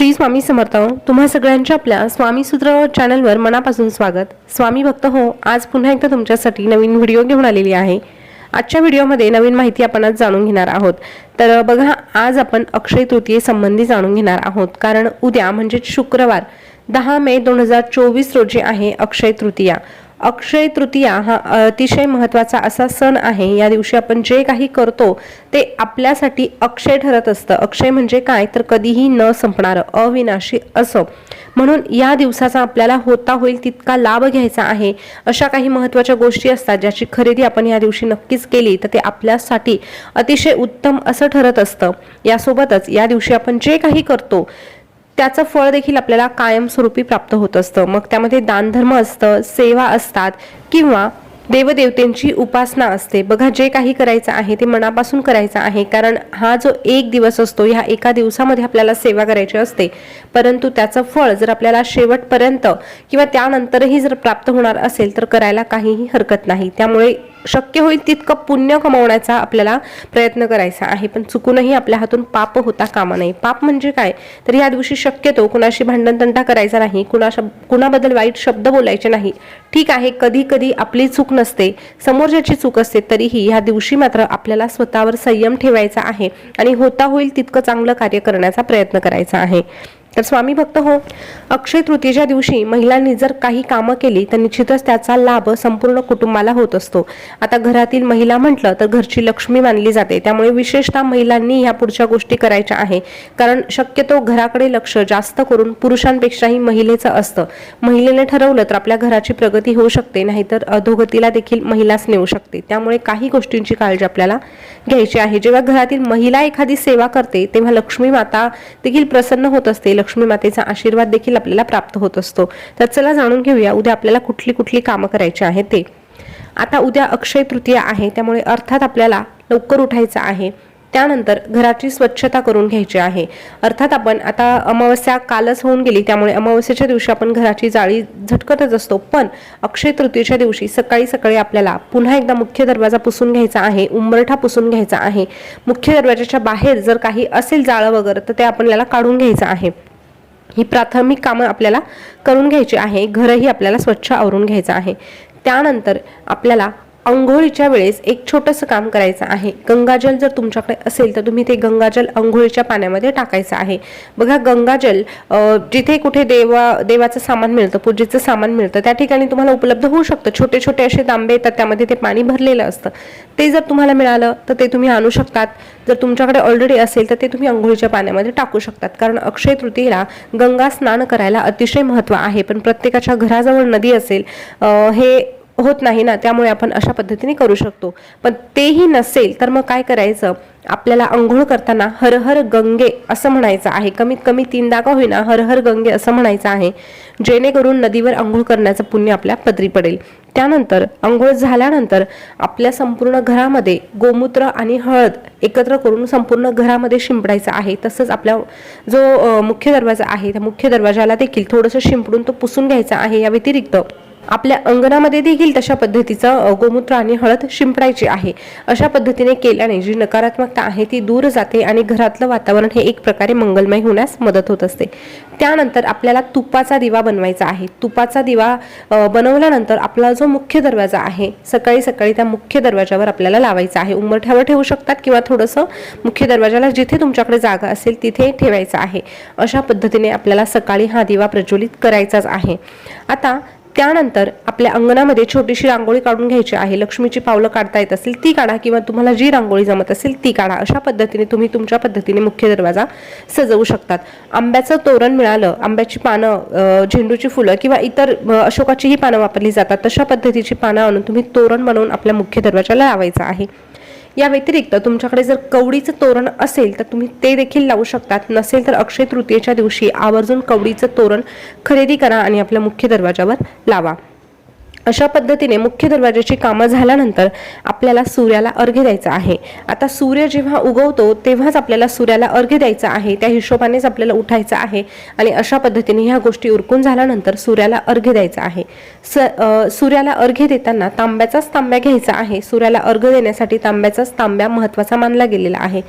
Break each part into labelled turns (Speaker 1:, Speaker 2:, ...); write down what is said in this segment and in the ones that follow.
Speaker 1: श्री स्वामी समर्थ तुम्हा सगळ्यांच्या आपल्या स्वामी सूत्र चॅनलवर मनापासून स्वागत. स्वामी भक्त हो आज पुन्हा एकदा तुमच्यासाठी नवीन व्हिडिओ घेऊन आलेली आहे. आजच्या व्हिडिओमध्ये नवीन माहिती आपण आज जाणून घेणार आहोत. तर बघा आज आपण अक्षय तृतीये संबंधी जाणून घेणार आहोत. कारण उद्या म्हणजे शुक्रवार दहा मे दोन हजार चोवीस रोजी आहे अक्षय तृतीया. अक्षय तृतीया हा अतिशय महत्त्वाचा असा सण आहे. या दिवशी आपण जे काही करतो ते आपल्यासाठी अक्षय ठरत असतं. अक्षय म्हणजे काय? तर कधीही न संपणारं अविनाशी असं. म्हणून या दिवसाचा आपल्याला होता होईल तितका लाभ घ्यायचा आहे. अशा काही महत्त्वाच्या गोष्टी असतात ज्याची खरेदी आपण या दिवशी नक्कीच केली तर ते आपल्यासाठी अतिशय उत्तम असं ठरत असतं. यासोबतच या दिवशी आपण जे काही करतो त्याचं फळ देखील आपल्याला कायमस्वरूपी प्राप्त होत असतं. मग त्यामध्ये दानधर्म असतं सेवा असतात किंवा देवदेवतेंची उपासना असते. बघा जे काही करायचं आहे ते मनापासून करायचं आहे. कारण हा जो एक दिवस असतो ह्या एका दिवसामध्ये आपल्याला सेवा करायची असते. परंतु त्याचं फळ जर आपल्याला शेवटपर्यंत किंवा त्यानंतरही जर प्राप्त होणार असेल तर करायला काहीही हरकत नाही. त्यामुळे शक्य होईल तितकं पुण्य कमवण्याचा आपल्याला प्रयत्न करायचा आहे. पण चुकूनही आपल्या हातून पाप होता कामा नये. पाप म्हणजे काय? तर या दिवशी शक्यतो कुणाशी भांडणतंटा करायचा नाही कुणाशा कुणाबद्दल वाईट शब्द बोलायचे नाही. ठीक आहे कधी कधी आपली चूक नसते समोरच्याची चूक असते तरीही ह्या दिवशी मात्र आपल्याला स्वतःवर संयम ठेवायचा आहे आणि होता होईल तितकं चांगलं कार्य करण्याचा प्रयत्न करायचा आहे. तर स्वामी भक्त हो अक्षय तृतीयेच्या दिवशी महिलांनी जर काही कामं केली तर निश्चितच त्याचा लाभ संपूर्ण कुटुंबाला होत असतो. आता घरातील महिला म्हटलं तर घरची लक्ष्मी मानली जाते. त्यामुळे विशेषतः महिलांनी ह्या पुढच्या गोष्टी करायच्या आहे. कारण शक्यतो घराकडे लक्ष जास्त करून पुरुषांपेक्षाही महिलेचं असतं. महिलेने ठरवलं तर आपल्या घराची प्रगती होऊ शकते नाहीतर अधोगतीला देखील महिलाच नेऊ शकते. त्यामुळे काही गोष्टींची काळजी आपल्याला घ्यायची आहे. जेव्हा घरातील महिला एखादी सेवा करते तेव्हा लक्ष्मी माता देखील प्रसन्न होत असते. लक्ष्मी मातेचा आशीर्वाद देखील आपल्याला प्राप्त होत असतो. तर चला जाणून घेऊया उद्या आपल्याला कुठली कुठली कामं करायची आहे ते. आता उद्या अक्षय तृतीया आहे त्यामुळे अर्थात आपल्याला लवकर उठायचं आहे. त्यानंतर घराची स्वच्छता करून घ्यायची आहे. अर्थात आपण आता अमावस्या कालच होऊन गेली त्यामुळे अमावस्याच्या दिवशी आपण घराची जाळी झटकतच असतो. पण अक्षय तृतीयेच्या दिवशी सकाळी सकाळी आपल्याला पुन्हा एकदा मुख्य दरवाजा पुसून घ्यायचा आहे उंबरठा पुसून घ्यायचा आहे. मुख्य दरवाजाच्या बाहेर जर काही असेल जाळं वगैरे तर ते आपल्याला काढून घ्यायचं आहे. ही प्राथमिक कामं आपल्याला करून घ्यायची आहे. घरही आपल्याला स्वच्छ आवरून घ्यायचं आहे. त्यानंतर आपल्याला अंघोळीच्या वेळेस एक छोटंसं काम करायचं आहे. गंगाजल जर तुमच्याकडे असेल तर तुम्ही ते गंगाजल अंघोळीच्या पाण्यामध्ये टाकायचं आहे. बघा गंगाजल जिथे कुठे देवा देवाचं सामान मिळतं पूजेचं सामान मिळतं त्या ठिकाणी तुम्हाला उपलब्ध होऊ शकतं. छोटे छोटे असे तांबे येतात त्यामध्ये ते पाणी भरलेलं असतं. ते जर तुम्हाला मिळालं तर ते तुम्ही आणू शकतात. जर तुमच्याकडे ऑलरेडी असेल तर ते तुम्ही अंघोळीच्या पाण्यामध्ये टाकू शकतात. कारण अक्षय तृतीयेला गंगा स्नान करायला अतिशय महत्त्व आहे. पण प्रत्येकाच्या घराजवळ नदी असेल हे होत नाही ना त्यामुळे आपण अशा पद्धतीने करू शकतो. पण तेही नसेल तर मग काय करायचं? आपल्याला आंघोळ करताना हर हर गंगे असं म्हणायचं आहे. कमीत कमी तीनदा का होईना हर हर गंगे असं म्हणायचं आहे. जेणेकरून नदीवर आंघोळ करण्याचं पुण्य आपल्या पदरी पडेल. त्यानंतर आंघोळ झाल्यानंतर आपल्या संपूर्ण घरामध्ये गोमूत्र आणि हळद एकत्र करून संपूर्ण घरामध्ये शिंपडायचं आहे. तसंच आपला जो मुख्य दरवाजा आहे त्या मुख्य दरवाजाला देखील थोडंसं शिंपडून तो पुसून घ्यायचा आहे या व्यतिरिक्त आपल्या अंगणामध्ये देखील तशा पद्धतीचं गोमूत्र आणि हळद शिंपडायची आहे. अशा पद्धतीने केल्याने जी नकारात्मकता आहे ती दूर जाते आणि घरातलं वातावरण हे एक प्रकारे मंगलमय होण्यास मदत होत असते. त्यानंतर आपल्याला तुपाचा दिवा बनवायचा आहे. तुपाचा दिवा बनवल्यानंतर आपला जो मुख्य दरवाजा आहे सकाळी सकाळी त्या मुख्य दरवाजावर आपल्याला लावायचा आहे. उंबरठ्यावर ठेवू शकतात किंवा थोडंसं मुख्य दरवाजाला जिथे तुमच्याकडे जागा असेल तिथे ठेवायचं आहे. अशा पद्धतीने आपल्याला सकाळी हा दिवा प्रज्वलित करायचाच आहे. आता त्यानंतर आपल्या अंगणामध्ये छोटीशी रांगोळी काढून घ्यायची आहे. लक्ष्मीची पावलं काढता येत असेल ती काढा किंवा तुम्हाला जी रांगोळी जमत असेल ती काढा. अशा पद्धतीने तुम्ही तुमच्या पद्धतीने मुख्य दरवाजा सजवू शकतात. आंब्याचं तोरण मिळालं आंब्याची पानं झेंडूची फुलं किंवा इतर अशोकाचीही पानं वापरली जातात तशा पद्धतीची पानं आणून तुम्ही तोरण बनवून आपल्या मुख्य दरवाजाला लावायचं आहे. या व्यतिरिक्त तुमच्याकडे जर कवडीचं तोरण असेल तर तुम्ही ते देखील लावू शकतात. नसेल तर अक्षय तृतीयेच्या दिवशी आवर्जून कवडीचं तोरण खरेदी करा आणि आपल्या मुख्य दरवाजावर लावा. अशा पद्धतीने मुख्य दरवाजाची कामं झाल्यानंतर आपल्याला सूर्याला अर्घ्य द्यायचा आहे. आता सूर्य जेव्हा उगवतो तेव्हाच आपल्याला सूर्याला अर्घ्य द्यायचा आहे. त्या हिशोबानेच आपल्याला उठायचं आहे आणि अशा पद्धतीने ह्या गोष्टी उरकून झाल्यानंतर सूर्याला अर्घ्य द्यायचा आहे. स सूर्याला अर्घ्य देताना तांब्याचाच तांब्या घ्यायचा आहे. सूर्याला अर्घ्य देण्यासाठी तांब्याचाच तांब्या महत्त्वाचा मानला गेलेला आहे.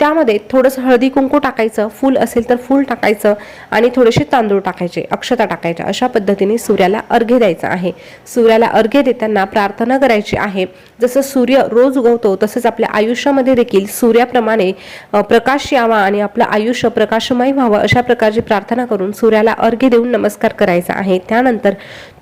Speaker 1: त्यामध्ये थोडंसं हळदी कुंकू टाकायचं फूल असेल तर फूल टाकायचं आणि थोडेसे तांदूळ टाकायचे अक्षता टाकायच्या. अशा पद्धतीने सूर्याला अर्घ्य द्यायचं आहे. सूर्याला अर्घ्य देताना प्रार्थना करायची आहे. जसं सूर्य रोज उगवतो तसंच आपल्या आयुष्यामध्ये देखील सूर्याप्रमाणे प्रकाश यावा आणि आपलं आयुष्य प्रकाशमय व्हावं अशा प्रकारची प्रार्थना करून सूर्याला अर्घ्य देऊन नमस्कार करायचा आहे. त्यानंतर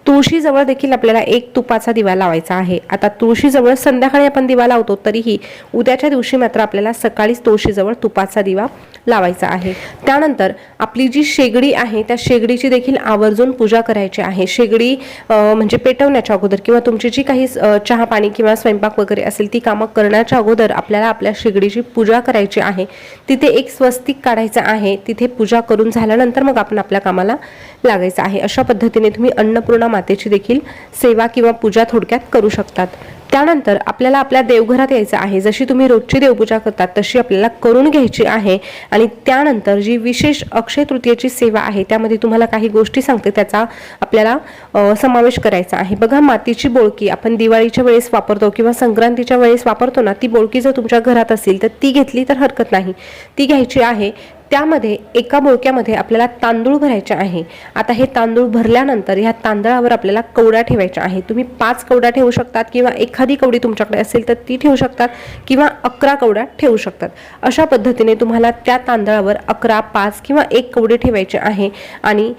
Speaker 1: तुळशीजवळ देखील आपल्याला एक तुपाचा दिवा लावायचा आहे. आता तुळशीजवळ संध्याकाळी आपण दिवा लावतो तरीही उद्याच्या दिवशी मात्र आपल्याला सकाळीच तुळशीजवळ तुपाचा दिवा लावायचा आहे. त्यानंतर आपली जी शेगडी आहे त्या शेगडीची देखील आवर्जून पूजा करायची आहे. शेगडी म्हणजे पेटवण्याच्या अगोदर किंवा तुमची जी काही चहा पाणी किंवा स्वयंपाक वगैरे असेल ती कामं करण्याच्या अगोदर आपल्याला आपल्या शेगडीची पूजा करायची आहे. तिथे एक स्वस्तिक काढायचं आहे तिथे पूजा करून झाल्यानंतर मग आपण आपल्या कामाला लागायचं आहे. अशा पद्धतीने तुम्ही अन्नपूर्णा मातेची देखील सेवा किंवा पूजा थोडक्यात करू शकतात. त्यानंतर आपल्याला आपल्या देवघरात यायचं आहे. जशी तुम्ही रोजची देवपूजा करतात तशी आपल्याला करून घ्यायची आहे. आणि त्यानंतर जी विशेष अक्षय तृतीयेची सेवा आहे त्यामध्ये तुम्हाला काही गोष्टी सांगते. त्याचा आपल्याला समावेश करायचा आहे. बघा मातीची बोळकी आपण दिवाळीच्या वेळेस वापरतो किंवा संक्रांतीच्या वेळेस वापरतो ना ती बोळकी जर तुमच्या घरात असेल तर ती घेतली तर हरकत नाही. ती घ्यायची आहे. त्यामध्ये एका बोळक्यामध्ये आपल्याला तांदूळ भरायचे आहे. आता हे तांदूळ भरल्यानंतर ह्या तांदळावर आपल्याला कवडा ठेवायच्या आहे. तुम्ही पाच कवडा ठेवू शकतात किंवा एखादी कवडी तुमच्याकडे असेल तर ती ठेवू शकतात किंवा अकरा कवड्या ठेवू शकतात. अशा पद्धतीने तुम्हाला त्या तांदळावर अकरा पाच किंवा एक कवडी ठेवायची आहे आणि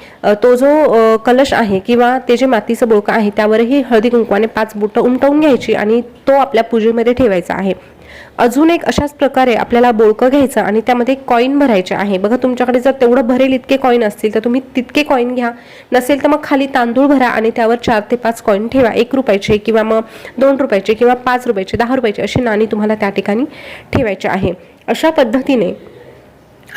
Speaker 1: तो जो कलश आहे किंवा ते जे मातीचं बोळकं आहे त्यावरही हळदी कुंकवाने पाच बोटं उमटवून घ्यायची आणि तो आपल्या पूजेमध्ये ठेवायचा आहे. अजून एक अशाच प्रकारे आपल्याला बोळकं घ्यायचं आणि त्यामध्ये कॉईन भरायचे आहे. बघा तुमच्याकडे जर तेवढं भरेल इतके कॉईन असतील तर तुम्ही तितके कॉईन घ्या. नसेल तर मग खाली तांदूळ भरा आणि त्यावर चार ते पाच कॉईन ठेवा. एक रुपयाचे किंवा मग दोन रुपयाचे किंवा पाच रुपयाचे दहा रुपयाचे अशी नाणी तुम्हाला त्या ठिकाणी ठेवायची आहे. अशा पद्धतीने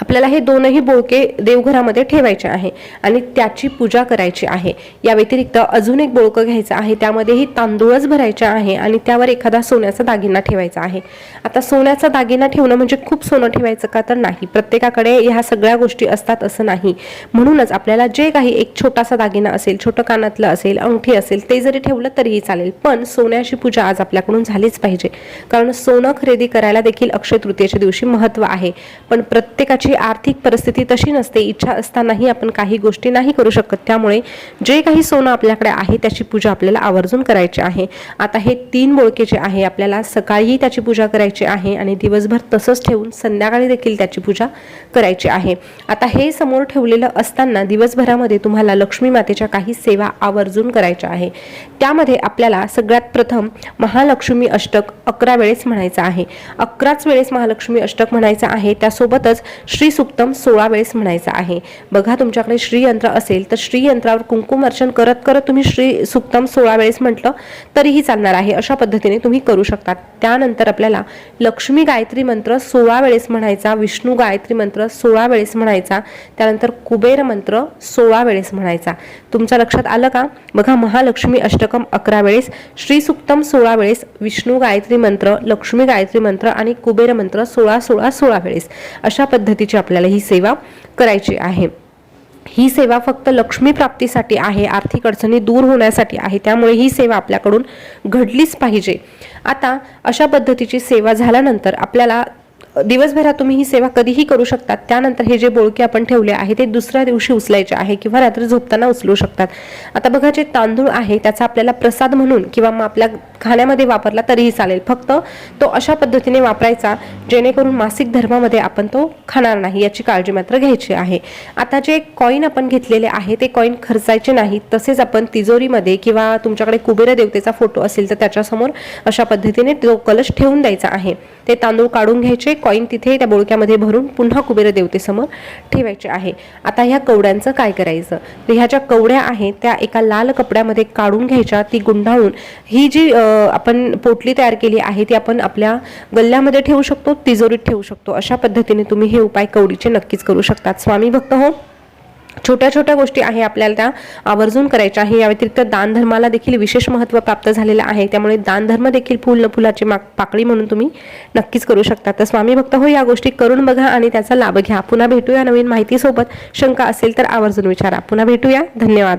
Speaker 1: आपल्याला हे दोनही बोळके देवघरामध्ये ठेवायचे आहे आणि त्याची पूजा करायची आहे. या व्यतिरिक्त अजून एक बोळकं घ्यायचं आहे. त्यामध्येही तांदूळच भरायचे आहे आणि त्यावर एखादा सोन्याचा दागिना ठेवायचा आहे. आता सोन्याचा दागिना ठेवणं म्हणजे खूप सोनं ठेवायचं का तर नाही. प्रत्येकाकडे ह्या सगळ्या गोष्टी असतात असं नाही. म्हणूनच आपल्याला जे काही एक छोटासा दागिना असेल छोटं कानातलं असेल अंगठी असेल ते जरी ठेवलं तरीही चालेल. पण सोन्याची पूजा आज आपल्याकडून झालीच पाहिजे. कारण सोनं खरेदी करायला देखील अक्षय तृतीयेच्या दिवशी महत्त्व आहे. पण प्रत्येकाची आर्थिक परिस्थिती तशी नसते इच्छा असतानाही आपण काही गोष्टी नाही करू शकत. त्यामुळे जे काही सोनं आपल्याकडे आहे त्याची पूजा आपल्याला आवर्जून करायची आहे. आता हे तीन बोळके जे आहे आपल्याला सकाळीही त्याची पूजा करायची आहे आणि दिवसभर तसंच ठेवून संध्याकाळी देखील त्याची पूजा करायची आहे. आता हे समोर ठेवलेलं असताना दिवसभरामध्ये तुम्हाला लक्ष्मी मातेच्या काही सेवा आवर्जून करायच्या आहे. त्यामध्ये आपल्याला सगळ्यात प्रथम महालक्ष्मी अष्टक अकरा वेळेस म्हणायचं आहे. अकराच वेळेस महालक्ष्मी अष्टक म्हणायचं आहे. त्यासोबतच श्री सुक्तम सोळा वेळेस म्हणायचा आहे. बघा तुमच्याकडे श्रीयंत्र असेल तर श्रीयंत्रावर कुंकुम अर्चन करत करत तुम्ही श्री सुक्तम सोळा वेळेस म्हटलं तरीही चालणार आहे अशा पद्धतीने तुम्ही करू शकता. त्यानंतर आपल्याला लक्ष्मी गायत्री मंत्र सोळा वेळेस म्हणायचा विष्णू गायत्री मंत्र सोळा वेळेस म्हणायचा त्यानंतर कुबेर मंत्र सोळा वेळेस म्हणायचा. तुमच्या लक्षात आलं का? बघा महालक्ष्मी अष्टकम अकरा वेळेस श्री सुक्तम सोळा वेळेस विष्णू गायत्री मंत्र लक्ष्मी गायत्री मंत्र आणि कुबेर मंत्र सोळा सोळा सोळा वेळेस. अशा पद्धतीची आपल्याला ही सेवा करायची आहे. ही सेवा फक्त लक्ष्मी प्राप्तीसाठी आहे आर्थिक अडचणी दूर होण्यासाठी आहे त्यामुळे ही सेवा आपल्याकडून घडलीच पाहिजे. आता अशा पद्धतीची सेवा झाल्यानंतर आपल्याला दिवसभरात तुम्ही ही सेवा कधीही करू शकतात. त्यानंतर हे जे बोळके आपण ठेवले आहे ते दुसऱ्या दिवशी उचलायचे आहे किंवा रात्री झोपताना उचलू शकतात. आता बघा जे तांदूळ आहे त्याचा आपल्याला प्रसाद म्हणून किंवा मग आपल्या खाण्यामध्ये वापरला तरीही चालेल. फक्त तो अशा पद्धतीने वापरायचा जेणेकरून मासिक धर्मामध्ये आपण तो खाणार नाही याची काळजी मात्र घ्यायची आहे. आता जे कॉईन आपण घेतलेले आहे ते कॉईन खर्चायचे नाही तसेच आपण तिजोरीमध्ये किंवा तुमच्याकडे कुबेर देवतेचा फोटो असेल तर त्याच्यासमोर अशा पद्धतीने तो कलश ठेवून द्यायचा आहे. ते तांदूळ काढून घ्यायचे कॉईन तिथे त्या बोळक्यामध्ये भरून पुन्हा कुबेर देवतेसमोर ठेवायचे आहे. आता ह्या कवड्यांचं काय करायचं? तर ह्या ज्या कवड्या आहेत त्या एका लाल कपड्यामध्ये काढून घ्यायच्या ती गुंडाळून ही जी आपण पोटली तयार केली आहे ती आपण आपल्या गल्ल्यामध्ये ठेवू शकतो तिजोरीत ठेवू शकतो. अशा पद्धतीने तुम्ही हे उपाय कवडीचे नक्कीच करू शकतात. स्वामी भक्त हो. छोट्या छोट्या गोष्टी आहे आपल्याला त्या आवर्जून करायच्या आहे. या व्यतिरिक्त दानधर्माला देखील विशेष महत्त्व प्राप्त झालेलं आहे. त्यामुळे दानधर्म देखील फुल न फुलाची माग पाकळी म्हणून तुम्ही नक्कीच करू शकता. तर स्वामी भक्त हो या गोष्टी करून बघा आणि त्याचा लाभ घ्या. पुन्हा भेटूया नवीन माहितीसोबत. शंका असेल तर आवर्जून विचारा. पुन्हा भेटूया. धन्यवाद.